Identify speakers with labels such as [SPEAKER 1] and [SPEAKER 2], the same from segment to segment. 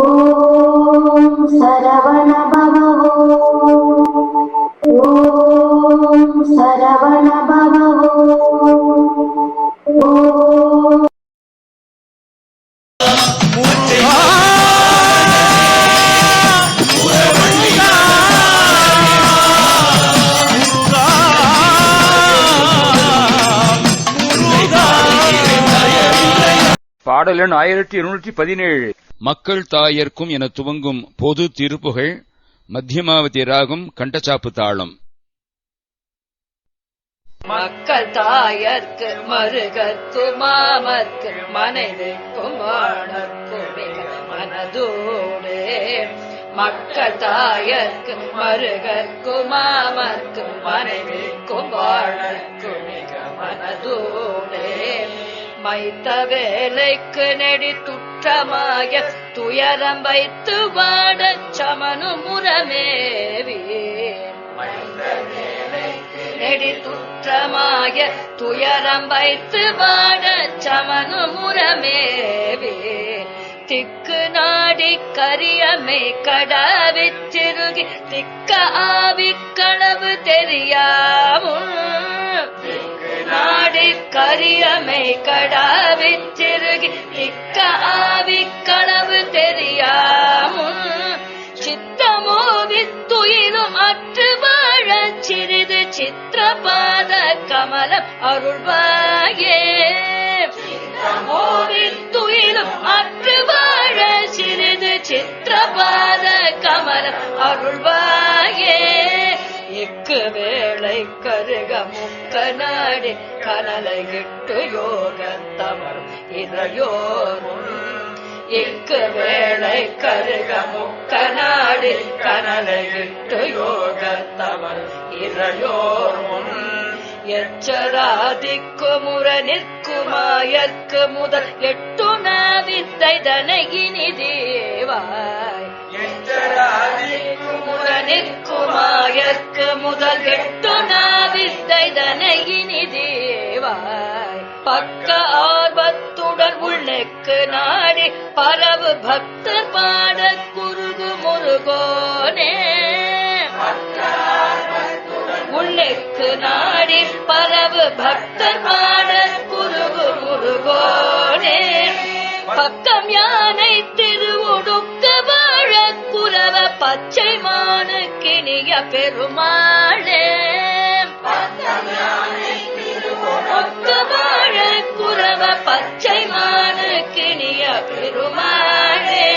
[SPEAKER 1] ॐ सरवण
[SPEAKER 2] பாடல் எண் ஆயிரத்தி இருநூற்றி பதினேழு.
[SPEAKER 3] மக்கள் தாயர்க்கும் என துவங்கும் பொது திருப்புகழ் மத்தியமாவதி ராகம் கண்டச்சாப்பு தாளம்.
[SPEAKER 4] மக்கள் தாயர்க்கு மருகற்கு மாமர்க்கு மனைவிக்கும் மனதோடு. மக்கள் தாயர்க்கு மருகற்கு மாமர்க்கு மனைவிக்கும் வாழற்கு மிக மனதோடு. மைத்த வேலைக்கு நெடி துற்றமாய துயரம் வைத்து வாடச் சமனு முறமேவி நெடி துற்றமாய துயரம் வைத்து வாட சமனு முறமேவே திக்கு நாடி கரியமை கடாவிச்சிருகி திக்க ஆவி களவு தெரியாமும். நாடி கரியமை கடாவிச்சிறுகி திக்க ஆவி களவு தெரியாமும் சித்தமோ வித்துயிலும் அற்று வாழ சிறிது சித்திரபாத கமலம் அருள்வாயே. சித்தமோ வித்துயிலும் அற்று வாழ சிறிது சித்திரபாத கமலம் அருள்வாயே. இக்கு வேளை கருக முக்க நாடி கனலை கிட்டு யோக தமரும் இதையோரும் இக்கு வேளை கருக முக்க நாடி கனலை விட்டு யோக தவர் இறையோர் எச்சராதிக்கு முற நிற்குமாயற்கு முதல் எட்டு நாவித்தை தனகினி தேவாய். எச்சராதிக்கு முற நிற்குமாயற்கு முதல் எட்டு நாவித்தை தனகினி தேவாய் பக்க ஆர்வத்துடன் உள்ளக்கு நாடி பரவு பக்தர் பாட குருகு முருகோனே. உள்ளக்கு நாடி பரவு பக்தர் பாட குருகு முருகோனே. பக்கம் யானை திருவுடுக்க வாழ குரவ பச்சை மா கிணிய பெருமாளே. ஒக்க வாழ குறவ பச்சை மானு பெருமாளே.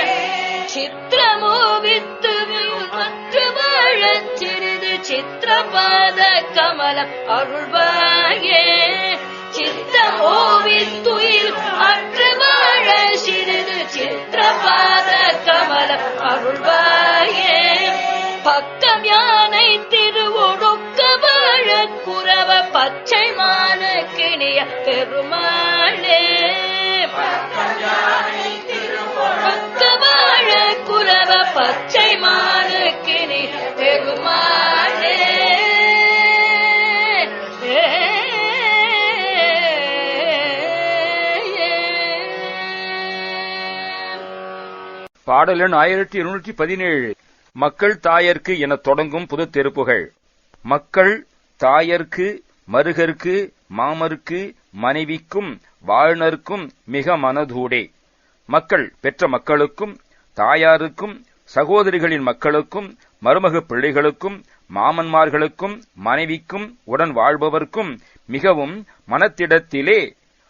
[SPEAKER 4] சித்திரமோவித்து வித்து மற்ற வாழ சிறிது சித்திரபாத கமலம் அருள்வாயே. சித்தமோ வித்துயில் பக்கம் யானை திருவுடுக்க வாழ குரவ பச்சை மான கிணிய பெருமாளே. பக்க வாழ குரவ பச்சை மான கிணி பெருமாளே.
[SPEAKER 2] பாடல் எண் ஆயிரத்தி இருநூற்றி பதினேழு. மக்கள் தாயர்க்கு என தொடங்கும் புது திருப்புகழ் மக்கள் தாயர்க்கு மருகர்க்கு மாமருக்கு மனைவிக்கும் வாழ்நர்க்கும் மிக மனதூடே. மக்கள் பெற்ற மக்களுக்கும் தாயாருக்கும் சகோதரிகளின் மக்களுக்கும் மருமக பிள்ளைகளுக்கும் மாமன்மார்களுக்கும் மனைவிக்கும் உடன் வாழ்பவர்க்கும் மிகவும் மனத்திடத்திலே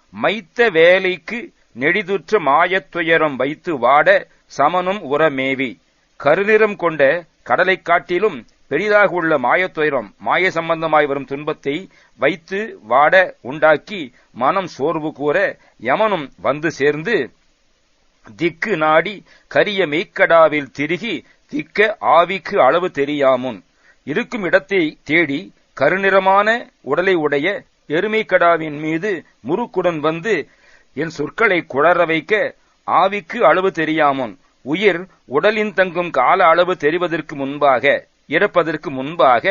[SPEAKER 2] மைத்த வேலைக்கு நெடிதுற்ற மாயத்துயரம் வைத்து வாட சமனும் உரமேவி. கருநிறம் கொண்ட கடலைக் காட்டிலும் பெரிதாக உள்ள மாயத்துயரம் மாய சம்பந்தமாய் வரும் துன்பத்தை வைத்து வாட உண்டாக்கி மனம் சோர்வு கூற யமனும் வந்து சேர்ந்து திக்கு நாடி கரிய மெய்க்கடாவில் திருகி திக்க ஆவிக்கு அளவு தெரியாமுன். இருக்கும் இடத்தை தேடி கருநிறமான உடலை உடைய எருமைக்கடாவின் மீது முறுக்குடன் வந்து என் சொற்களை குளற வைக்க ஆவிக்கு அளவு தெரியாமுன். உயிர் உடலின் தங்கும் கால அளவு தெரிவதற்கு முன்பாக இறப்பதற்கு முன்பாக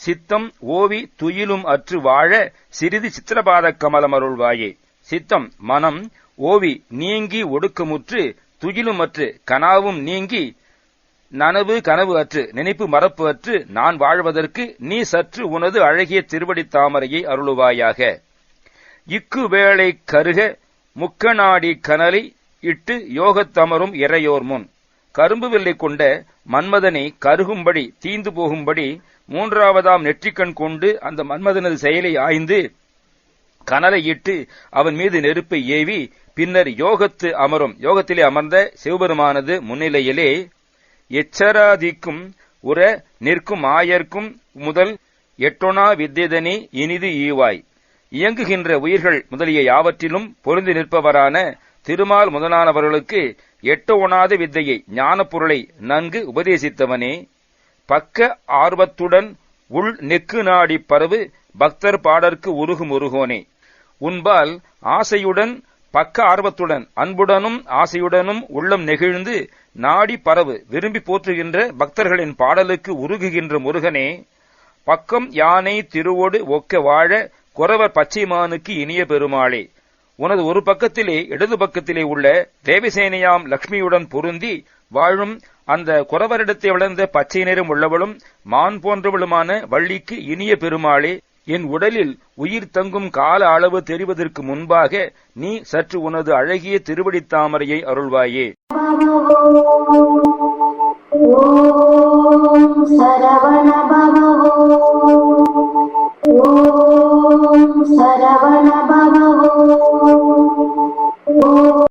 [SPEAKER 2] சித்தம் ஓவி துயிலும் அற்று வாழ சிறிது சித்திரபாத கமலம் அருள்வாயே. சித்தம் மனம் ஓவி நீங்கி ஒடுக்கமுற்று துயிலும் அற்று கனாவும் நீங்கி நனவு கனவு அற்று நினைப்பு மறப்பு அற்று நான் வாழ்வதற்கு நீ சற்று உனது அழகிய திருவடி தாமரையை அருளுவாயாக. இக்கு வேளை கருக முக்கநாடி கனலை இட்டு யோகத்தமரும் இறையோர் முன். கரும்பு வெள்ளை கொண்ட மன்மதனை கருகும்படி தீந்து போகும்படி மூன்றாவதாம் நெற்றிக்கண் கொண்டு அந்த மன்மதனது செயலை ஆய்ந்து கனலை இட்டு அவன் மீது நெருப்பை ஏவி பின்னர் யோகத்து அமரும். யோகத்திலே அமர்ந்த சிவபெருமானது முன்னிலையிலே எச்சராதிக்கும் உற நிற்கும் ஆயர்க்கும் முதல் எட்டொனா வித்தியதனே இனிது ஈவாய். இயங்குகின்ற உயிர்கள் முதலிய யாவற்றிலும் பொருந்தி நிற்பவரான திருமால் முதலானவர்களுக்கு எட்ட ஒணாத வித்தையை ஞானப்பொருளை நன்கு உபதேசித்தவனே. பக்க ஆர்வத்துடன் உள் நெக்கு நாடி பரவு பக்தர் பாடற்கு உருகும் உருகோனே. உன்பால் ஆசையுடன் பக்க ஆர்வத்துடன் அன்புடனும் ஆசையுடனும் உள்ளம் நெகிழ்ந்து நாடி பரவு விரும்பி போற்றுகின்ற பக்தர்களின் பாடலுக்கு உருகுகின்ற முருகனே. பக்கம் யானை திருவோடு ஒக்க வாழ குறவர் பச்சைமானுக்கு இனிய பெருமாளே. உனது ஒரு பக்கத்திலே இடது பக்கத்திலே உள்ள தேவசேனையாம் லக்ஷ்மியுடன் பொருந்தி வாழும் அந்த குறவரிடத்தை வளர்ந்த பச்சை நிறம் உள்ளவளும் மான் போன்றவளுமான வள்ளிக்கு இனிய பெருமாளே என் உடலில் உயிர் தங்கும் கால அளவு தெரிவதற்கு முன்பாக நீ சற்று உனது அழகிய திருவடித்தாமரையை அருள்வாயே.